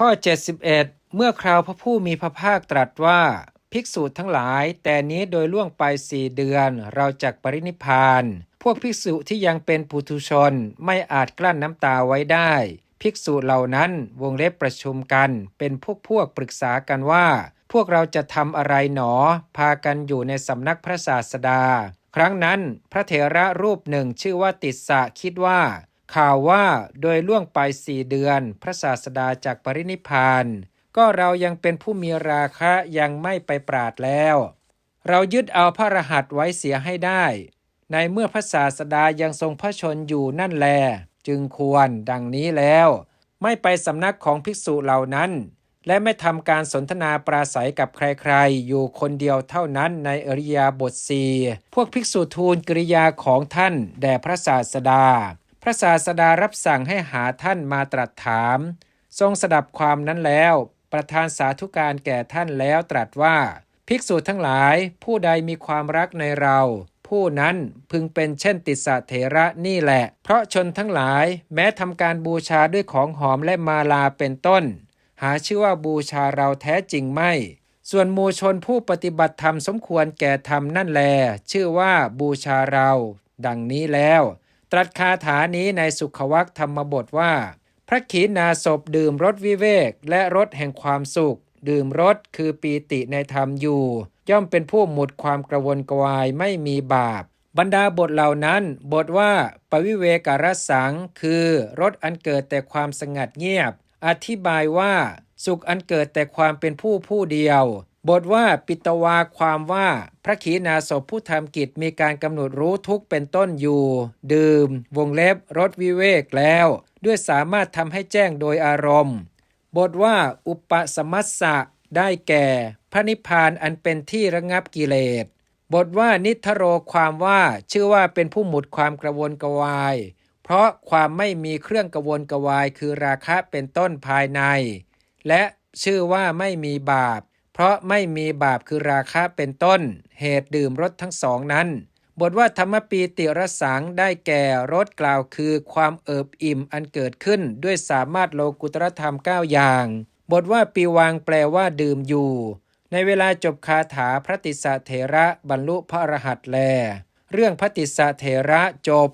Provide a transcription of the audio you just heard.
ข้อ 71 เมื่อคราวพระผู้มีพระภาคตรัสว่าภิกษุทั้งหลาย แต่นี้โดยล่วงไปสี่เดือนเราจักปรินิพาน พวกภิกษุที่ยังเป็นปุถุชนไม่อาจกลั้นน้ำตาไว้ได้ ภิกษุเหล่านั้นวงเล็บประชุมกัน เป็นพวกพวกปรึกษากันว่า พวกเราจะทำอะไรหนอ พากันอยู่ในสำนักพระศาสดา ครั้งนั้นพระเถระรูปหนึ่งชื่อว่าติสสะคิดว่า ข่าวว่าโดยล่วงไปสี่เดือน พระศาสดาจากปรินิพานก็เรายังเป็นผู้มีราคะยังไม่ไปปราดแล้ว เรายึดเอาพระรหัสไว้เสียให้ได้ ในเมื่อพระศาสดายังทรงพระชนอยู่นั่นแล จึงควรดังนี้แล้ว ไม่ไปสำนักของภิกษุเหล่านั้น และไม่ทำการสนทนาปราศัยกับใครๆ อยู่คนเดียวเท่านั้นในอริยาบทสีพวกภิกษุทูลกริยาของท่านแด่พระศาสดา พระศาสดารับสั่งให้หาท่านมาตรัสถาม ทรงสดับความนั้นแล้ว ประทานสาธุการแก่ท่านแล้วตรัสว่า ภิกษุทั้งหลายผู้ใดมีความรักในเรา ผู้นั้นพึงเป็นเช่นติสสะเถระนี่แหละ เพราะชนทั้งหลายแม้ทำการบูชาด้วยของหอมและมาลาเป็นต้น หาชื่อว่าบูชาเราแท้จริงไม่ส่วนมูชนผู้ปฏิบัติธรรมสมควรแก่ธรรมนั่นแล ชื่อว่าบูชาเรา ดังนี้แล้ว ตรัสคาถานี้ในสุขวักธรรมบทว่า พระขีณาสพดื่มรสวิเวก และรสแห่งความสุข ดื่มรสคือปีติในธรรมอยู่ ย่อมเป็นผู้หมดความกระวนกวายไม่มีบาป บรรดาบทเหล่านั้น บทว่าปวิเวการสัง คือรสอันเกิดแต่ความสงัดเงียบ อธิบายว่า สุขอันเกิดแต่ความเป็นผู้ผู้เดียว บทว่าปิตวาความว่าพระขีณาสพผู้ทำกิจมีการกำหนดรู้ทุกเป็นต้นอยู่ ดื่ม วงเล็บรสวิเวกแล้ว ด้วยสามารถทำให้แจ้งโดยอารมณ์ บทว่าอุปสมัสสะได้แก่ พระนิพพานอันเป็นที่ระงับกิเลส บทว่านิทโรความว่าชื่อว่าเป็นผู้หมุดความกระวนกระวาย เพราะความไม่มีเครื่องกระวนกระวายคือราคะเป็นต้นภายใน และชื่อว่าไม่มีบาป เพราะไม่มีบาปคือราคะเป็นต้น เหตุดื่มรสทั้งสองนั้น บทว่าธรรมปีติรสังได้แก่รสกล่าวคือความเอิบอิ่มอันเกิดขึ้นด้วยสามารถโลกุตรธรรม 9 อย่าง บทว่าปีวังแปลว่าดื่มอยู่ ในเวลาจบคาถาพระติสะเถระบรรลุพระอรหัตแล เรื่องพระติสสะเถระจบ